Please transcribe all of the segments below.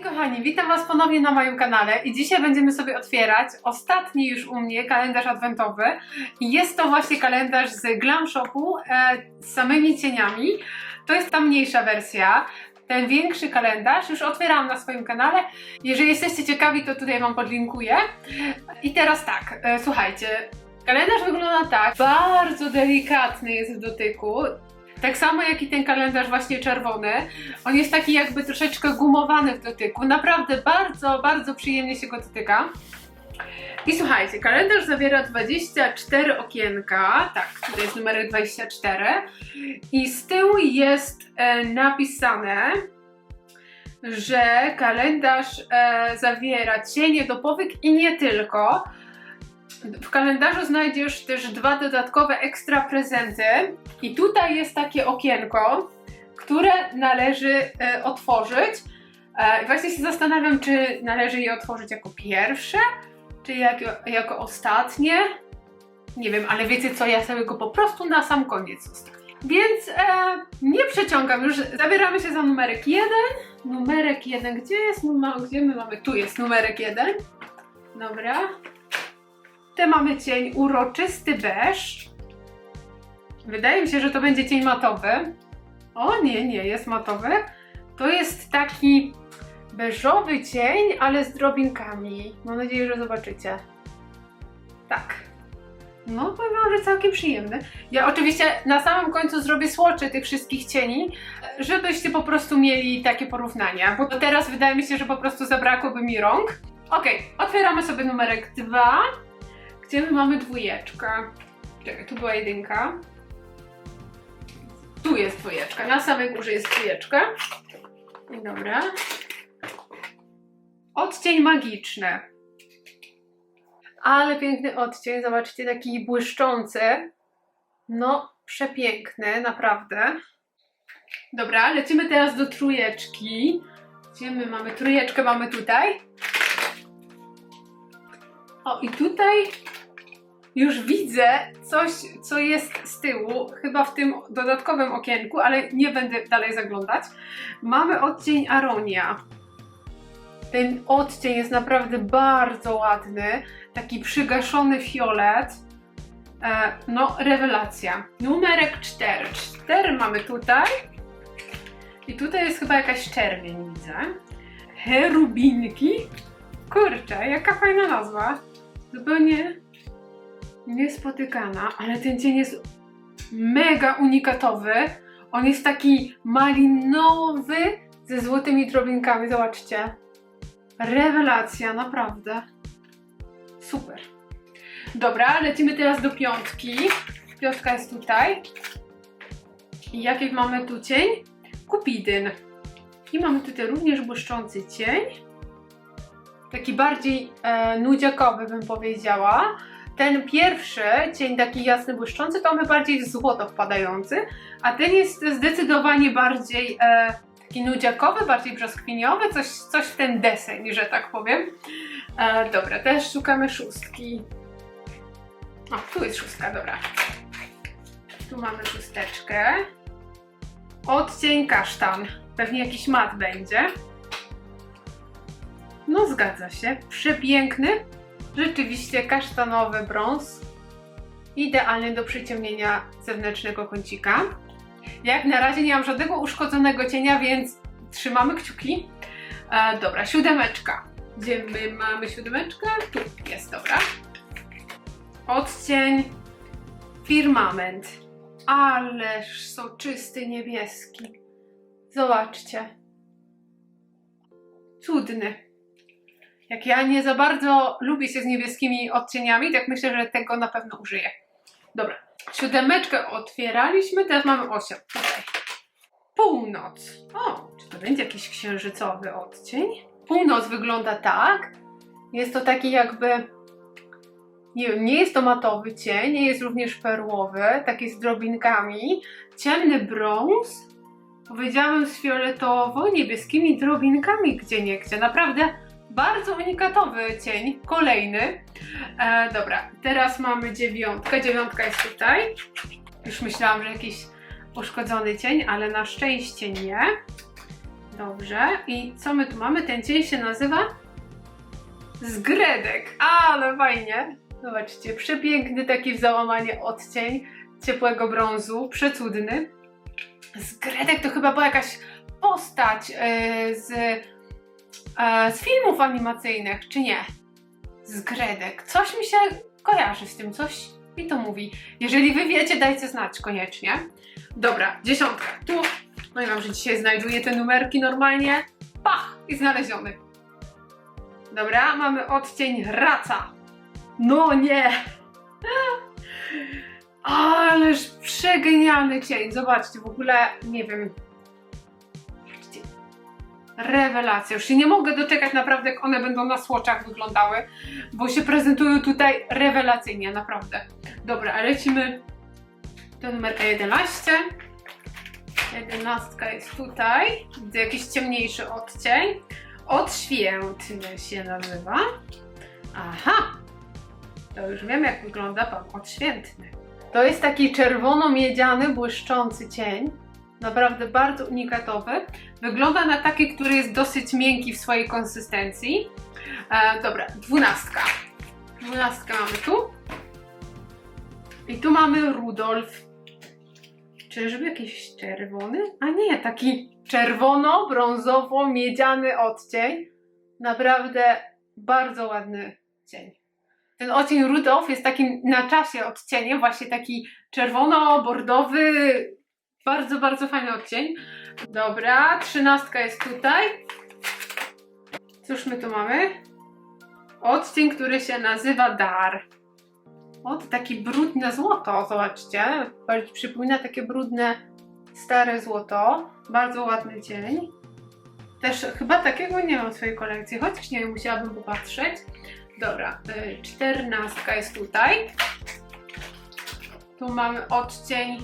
Kochani, witam Was ponownie na moim kanale i dzisiaj będziemy sobie otwierać ostatni już u mnie kalendarz adwentowy jest to właśnie kalendarz z Glam Shopu e, z samymi cieniami. To jest ta mniejsza wersja. Ten większy kalendarz już otwierałam na swoim kanale. Jeżeli jesteście ciekawi, to tutaj Wam podlinkuję. I teraz tak, e, słuchajcie, kalendarz wygląda tak, bardzo delikatny jest w dotyku. Tak samo jak i ten kalendarz właśnie czerwony. On jest taki jakby troszeczkę gumowany w dotyku. Naprawdę bardzo, bardzo przyjemnie się go dotyka. I słuchajcie, kalendarz zawiera 24 okienka. Tak, tutaj jest numerek 24. I z tyłu jest e, napisane, że kalendarz e, zawiera cienie do powyk i nie tylko. W kalendarzu znajdziesz też dwa dodatkowe ekstra prezenty. I tutaj jest takie okienko, które należy e, otworzyć. E, właśnie się zastanawiam, czy należy je otworzyć jako pierwsze, czy jako, jako ostatnie. Nie wiem, ale wiecie co, ja sobie go po prostu na sam koniec zostawię. Więc e, nie przeciągam już, zabieramy się za numerek 1. Numerek 1, gdzie jest numer, gdzie my mamy? Tu jest numerek 1. Dobra. Mamy cień uroczysty beż. Wydaje mi się, że to będzie cień matowy. O nie, nie jest matowy. To jest taki beżowy cień, ale z drobinkami. Mam nadzieję, że zobaczycie. Tak. No, powiem że całkiem przyjemny. Ja oczywiście na samym końcu zrobię słocze tych wszystkich cieni, żebyście po prostu mieli takie porównania, bo teraz wydaje mi się, że po prostu zabrakłoby mi rąk. Okej, otwieramy sobie numerek 2, gdzie my mamy dwójeczkę. Czekaj, tu była jedynka. Tu jest dwójeczka, na samej górze jest dwójeczka. Dobra. Odcień magiczny. Ale piękny odcień, zobaczcie, taki błyszczący. No, przepiękny, naprawdę. Dobra, lecimy teraz do trójeczki. Gdzie my mamy trójeczkę? Mamy tutaj. O, i tutaj już widzę coś, co jest z tyłu, chyba w tym dodatkowym okienku, ale nie będę dalej zaglądać. Mamy odcień Aronia. Ten odcień jest naprawdę bardzo ładny, taki przygaszony fiolet. E, no, rewelacja. Numerek 4. 4 mamy tutaj. I tutaj jest chyba jakaś czerwień, widzę. Cherubinki. Kurczę, jaka fajna nazwa. Zupełnie niespotykana, ale ten cień jest mega unikatowy. On jest taki malinowy ze złotymi drobinkami, zobaczcie. Rewelacja, naprawdę. Super. Dobra, lecimy teraz do piątki. Piątka jest tutaj. I jaki mamy tu cień? Kupidyn. I mamy tutaj również błyszczący cień. Taki bardziej e, nudziakowy bym powiedziała. Ten pierwszy, cień taki jasny, błyszczący, to mamy bardziej w złoto wpadający, a ten jest zdecydowanie bardziej e, taki nudziakowy, bardziej brzoskwiniowy, coś, coś w ten deseń, że tak powiem. E, dobra, też szukamy szóstki. O, tu jest szóstka, dobra. Tu mamy szósteczkę. Odcień kasztan. Pewnie jakiś mat będzie. No zgadza się. Przepiękny. Rzeczywiście kasztanowy brąz. Idealny do przyciemnienia zewnętrznego kącika. Jak na razie nie mam żadnego uszkodzonego cienia, więc trzymamy kciuki. E, dobra, siódemeczka. Gdzie my mamy siódemeczkę? Tu jest, dobra. Odcień firmament. Ależ soczysty niebieski. Zobaczcie. Cudny. Jak ja nie za bardzo lubię się z niebieskimi odcieniami, tak myślę, że tego na pewno użyję. Dobra, siódemeczkę otwieraliśmy, teraz mamy osiem. Tutaj. Północ. O, czy to będzie jakiś księżycowy odcień? Północ wygląda tak. Jest to taki jakby, nie nie jest to matowy cień, nie jest również perłowy, taki z drobinkami. Ciemny brąz, powiedziałabym z fioletowo-niebieskimi drobinkami gdzie niegdzie. Naprawdę bardzo unikatowy cień, kolejny. E, dobra, teraz mamy dziewiątkę. Dziewiątka jest tutaj. Już myślałam, że jakiś uszkodzony cień, ale na szczęście nie. Dobrze. I co my tu mamy? Ten cień się nazywa zgredek. Ale fajnie. Zobaczcie, przepiękny taki w załamanie odcień ciepłego brązu, przecudny. Zgredek to chyba była jakaś postać e, z, e, z filmów animacyjnych, czy nie? Zgredek. Coś mi się kojarzy z tym, coś mi to mówi. Jeżeli wy wiecie, dajcie znać koniecznie. Dobra, dziesiątka. Tu, no i wam, że dzisiaj znajduję te numerki normalnie. Pach! I znaleziony. Dobra, mamy odcień raca. No nie! Ależ przegenialny cień. Zobaczcie, w ogóle nie wiem. Rewelacja. Już się nie mogę doczekać naprawdę, jak one będą na słoczach wyglądały, bo się prezentują tutaj rewelacyjnie, naprawdę. Dobra, a lecimy do numerka 11. Jedenastka jest tutaj. Widzę jakiś ciemniejszy odcień. Odświętny się nazywa. Aha! To już wiem, jak wygląda pan odświętny. To jest taki czerwono-miedziany, błyszczący cień. Naprawdę bardzo unikatowy. Wygląda na taki, który jest dosyć miękki w swojej konsystencji. E, dobra, dwunastka. Dwunastkę mamy tu. I tu mamy Rudolf. Czyżby jakiś czerwony? A nie, taki czerwono-brązowo-miedziany odcień. Naprawdę bardzo ładny cień. Ten odcień Rudolf jest takim na czasie odcieniem, właśnie taki czerwono-bordowy. Bardzo, bardzo fajny odcień. Dobra, trzynastka jest tutaj. Cóż my tu mamy? Odcień, który się nazywa Dar. O, to taki brudne złoto, zobaczcie. Przypomina takie brudne, stare złoto. Bardzo ładny cień. Też chyba takiego nie mam w swojej kolekcji, chociaż nie musiałabym popatrzeć. Dobra, y, czternastka jest tutaj. Tu mamy odcień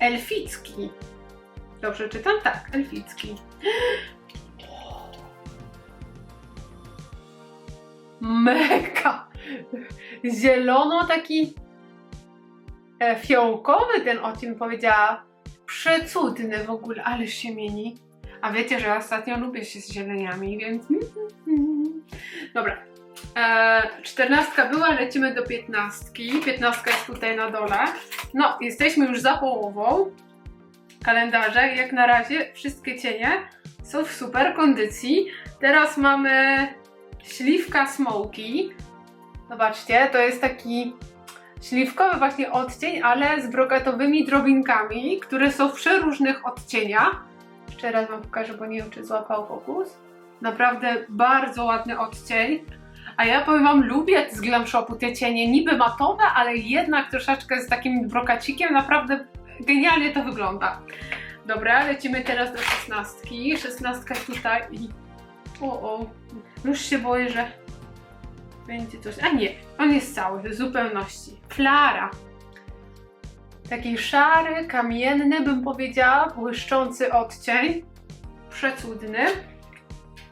elficki. Dobrze czytam? Tak, elficki. Mega! Zielono taki e, fiołkowy ten odcień powiedziała. Przecudny w ogóle, ależ się mieni. A wiecie, że ja ostatnio lubię się z zieleniami, więc... Dobra. E, czternastka była, lecimy do piętnastki. Piętnastka jest tutaj na dole. No, jesteśmy już za połową kalendarza jak na razie wszystkie cienie są w super kondycji. Teraz mamy śliwka smoky. Zobaczcie, to jest taki śliwkowy właśnie odcień, ale z brokatowymi drobinkami, które są w przeróżnych odcieniach. Jeszcze raz Wam pokażę, bo nie wiem, czy złapał fokus. Naprawdę bardzo ładny odcień. A ja powiem Wam, lubię z Glam Shopu te cienie, niby matowe, ale jednak troszeczkę z takim brokacikiem. Naprawdę genialnie to wygląda. Dobra, lecimy teraz do szesnastki. Szesnastka tutaj i... O, o, już się boję, że będzie coś... A nie, on jest cały, w zupełności. Flara. Taki szary, kamienny, bym powiedziała, błyszczący odcień. Przecudny.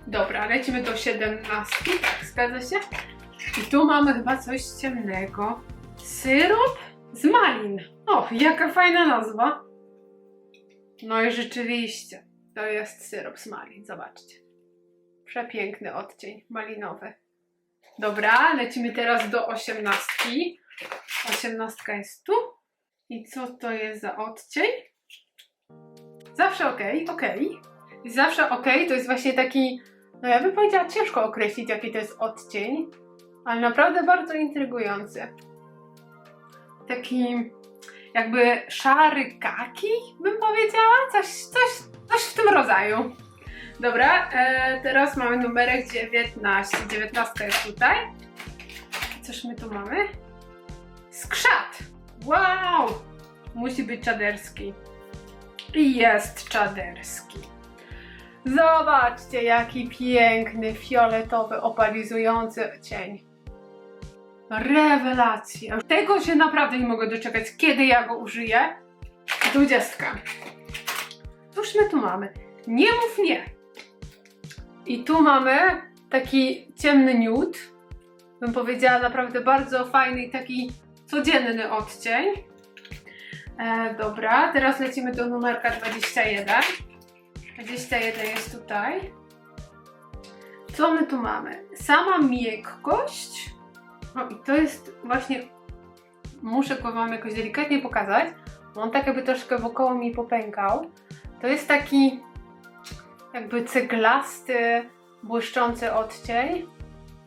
Dobra, lecimy do 17. Tak, zgadza się? I tu mamy chyba coś ciemnego. Syrop z malin. O, jaka fajna nazwa. No i rzeczywiście, to jest syrop z malin, zobaczcie. Przepiękny odcień malinowy. Dobra, lecimy teraz do 18. 18 jest tu. I co to jest za odcień? Zawsze ok, ok. Zawsze ok, to jest właśnie taki, no ja bym powiedziała, ciężko określić, jaki to jest odcień, ale naprawdę bardzo intrygujący. Taki jakby szary kaki, bym powiedziała, coś, coś, coś w tym rodzaju. Dobra, e, teraz mamy numerek 19. 19 jest tutaj. Cóż my tu mamy? Skrzat! Wow! Musi być czaderski. I jest czaderski. Zobaczcie, jaki piękny, fioletowy, opalizujący cień. Rewelacja. Tego się naprawdę nie mogę doczekać, kiedy ja go użyję. Dwudziestka. Cóż my tu mamy? Nie mów nie. I tu mamy taki ciemny nude. Bym powiedziała naprawdę bardzo fajny i taki codzienny odcień. E, dobra, teraz lecimy do numerka 21. 21 jest tutaj. Co my tu mamy? Sama miękkość. O, i to jest właśnie. Muszę go Wam jakoś delikatnie pokazać. bo On tak jakby troszkę wokoło mi popękał. To jest taki jakby ceglasty, błyszczący odcień.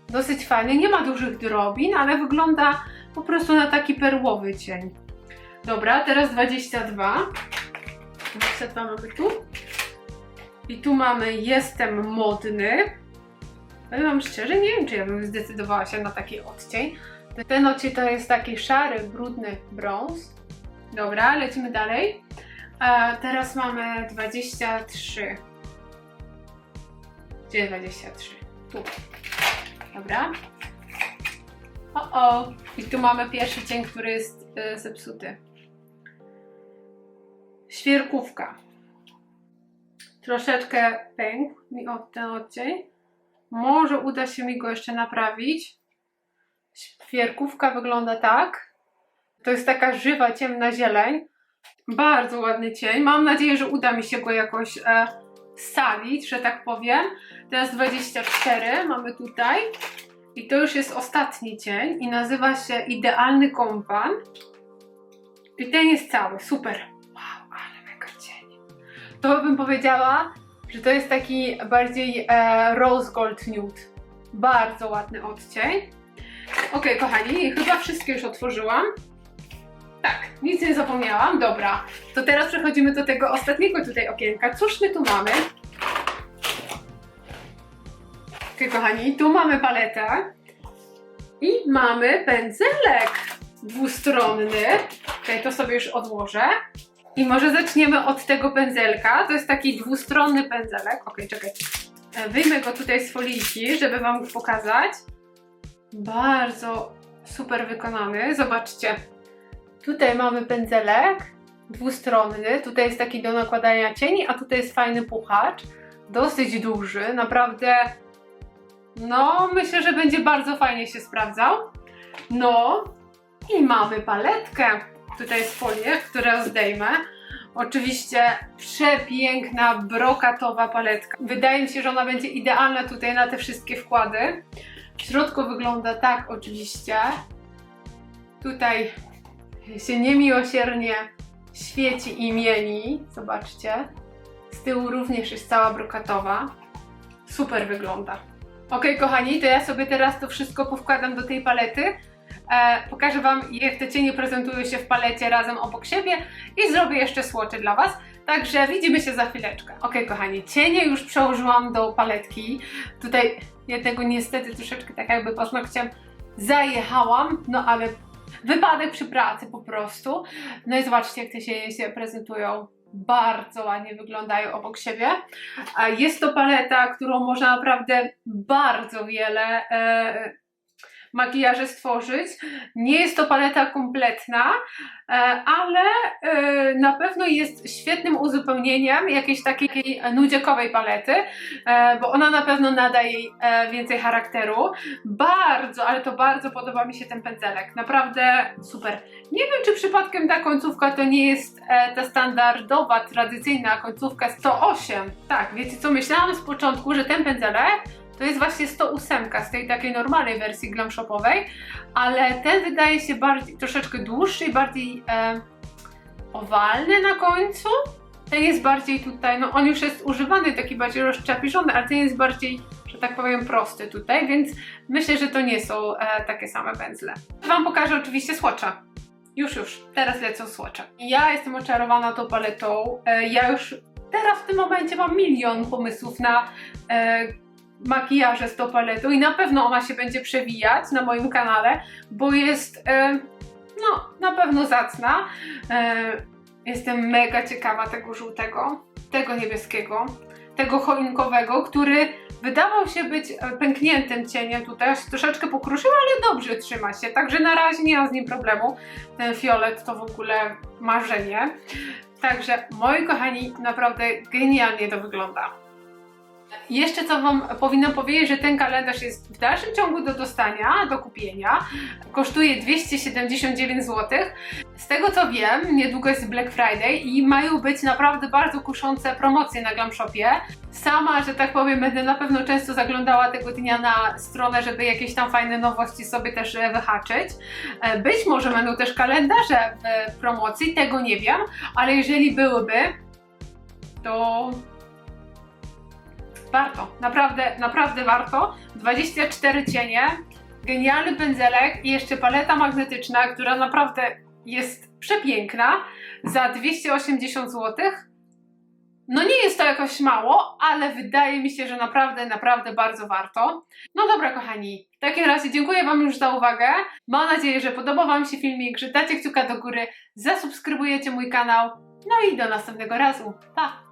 Dosyć fajny. Nie ma dużych drobin, ale wygląda po prostu na taki perłowy cień. Dobra, teraz 22. 22 mamy tu. I tu mamy Jestem modny. Powiem Wam szczerze, nie wiem, czy ja bym zdecydowała się na taki odcień. Ten odcień to jest taki szary, brudny brąz. Dobra, lecimy dalej. A teraz mamy 23. Gdzie 23? Tu. Dobra. O, o. I tu mamy pierwszy cień, który jest y, zepsuty. Świerkówka. Troszeczkę pękł mi od ten odcień. Może uda się mi go jeszcze naprawić. Świerkówka wygląda tak. To jest taka żywa, ciemna zieleń. Bardzo ładny cień. Mam nadzieję, że uda mi się go jakoś e, scalić, że tak powiem. Teraz 24 mamy tutaj. I to już jest ostatni cień i nazywa się Idealny Kompan. I ten jest cały, super. To bym powiedziała, że to jest taki bardziej e, rose gold nude. Bardzo ładny odcień. Ok, kochani, chyba wszystkie już otworzyłam. Tak, nic nie zapomniałam. Dobra, to teraz przechodzimy do tego ostatniego tutaj okienka. Cóż my tu mamy? Ok, kochani, tu mamy paletę i mamy pędzelek dwustronny. Tutaj to sobie już odłożę. I może zaczniemy od tego pędzelka. To jest taki dwustronny pędzelek. Ok, czekaj. E, Wyjmę go tutaj z folijki, żeby Wam go pokazać. Bardzo super wykonany. Zobaczcie. Tutaj mamy pędzelek dwustronny. Tutaj jest taki do nakładania cieni, a tutaj jest fajny puchacz. Dosyć duży, naprawdę. No, myślę, że będzie bardzo fajnie się sprawdzał. No, i mamy paletkę. Tutaj jest folię, którą zdejmę. Oczywiście przepiękna brokatowa paletka. Wydaje mi się, że ona będzie idealna tutaj na te wszystkie wkłady. W środku wygląda tak oczywiście. Tutaj się niemiłosiernie świeci i mieni. Zobaczcie. Z tyłu również jest cała brokatowa. Super wygląda. Ok, kochani, to ja sobie teraz to wszystko powkładam do tej palety. E, pokażę Wam, jak te cienie prezentują się w palecie razem obok siebie i zrobię jeszcze słocze dla Was. Także widzimy się za chwileczkę. Ok, kochani, cienie już przełożyłam do paletki. Tutaj jednego niestety troszeczkę tak jakby paznokciem zajechałam, no ale wypadek przy pracy po prostu. No i zobaczcie, jak te cienie się prezentują. Bardzo ładnie wyglądają obok siebie. A Jest to paleta, którą można naprawdę bardzo wiele e, makijaży stworzyć. Nie jest to paleta kompletna, e, ale e, na pewno jest świetnym uzupełnieniem jakiejś takiej nudziakowej palety, e, bo ona na pewno nada jej e, więcej charakteru. Bardzo, ale to bardzo podoba mi się ten pędzelek. Naprawdę super. Nie wiem, czy przypadkiem ta końcówka to nie jest ta standardowa, tradycyjna końcówka 108. Tak, wiecie co, myślałam z początku, że ten pędzelek to jest właśnie 108 z tej takiej normalnej wersji glam shopowej, ale ten wydaje się bardziej, troszeczkę dłuższy i bardziej e, owalny na końcu. Ten jest bardziej tutaj, no on już jest używany, taki bardziej rozczapiżony, ale ten jest bardziej, że tak powiem, prosty tutaj, więc myślę, że to nie są e, takie same pędzle. Wam pokażę oczywiście słocza. Już, już, teraz lecą słocze. Ja jestem oczarowana tą paletą. E, ja już teraz w tym momencie mam milion pomysłów na e, makijaże z tą i na pewno ona się będzie przewijać na moim kanale, bo jest e, no na pewno zacna. E, jestem mega ciekawa tego żółtego, tego niebieskiego, tego choinkowego, który wydawał się być e, pękniętym cieniem. Tutaj się troszeczkę pokruszył, ale dobrze trzyma się, także na razie nie ma z nim problemu. Ten fiolet to w ogóle marzenie. Także moi kochani, naprawdę genialnie to wygląda. Jeszcze co Wam powinnam powiedzieć, że ten kalendarz jest w dalszym ciągu do dostania, do kupienia. Kosztuje 279 zł. Z tego co wiem, niedługo jest Black Friday i mają być naprawdę bardzo kuszące promocje na Glam Shopie. Sama, że tak powiem, będę na pewno często zaglądała tego dnia na stronę, żeby jakieś tam fajne nowości sobie też e, wyhaczyć. E, Być może będą też kalendarze w promocji, tego nie wiem, ale jeżeli byłyby, to warto, naprawdę, naprawdę warto. 24 cienie, genialny pędzelek i jeszcze paleta magnetyczna, która naprawdę jest przepiękna za 280 zł. No nie jest to jakoś mało, ale wydaje mi się, że naprawdę, naprawdę bardzo warto. No dobra, kochani, w takim razie dziękuję Wam już za uwagę. Mam nadzieję, że podobał Wam się filmik, że dacie kciuka do góry, zasubskrybujecie mój kanał. No i do następnego razu. Pa!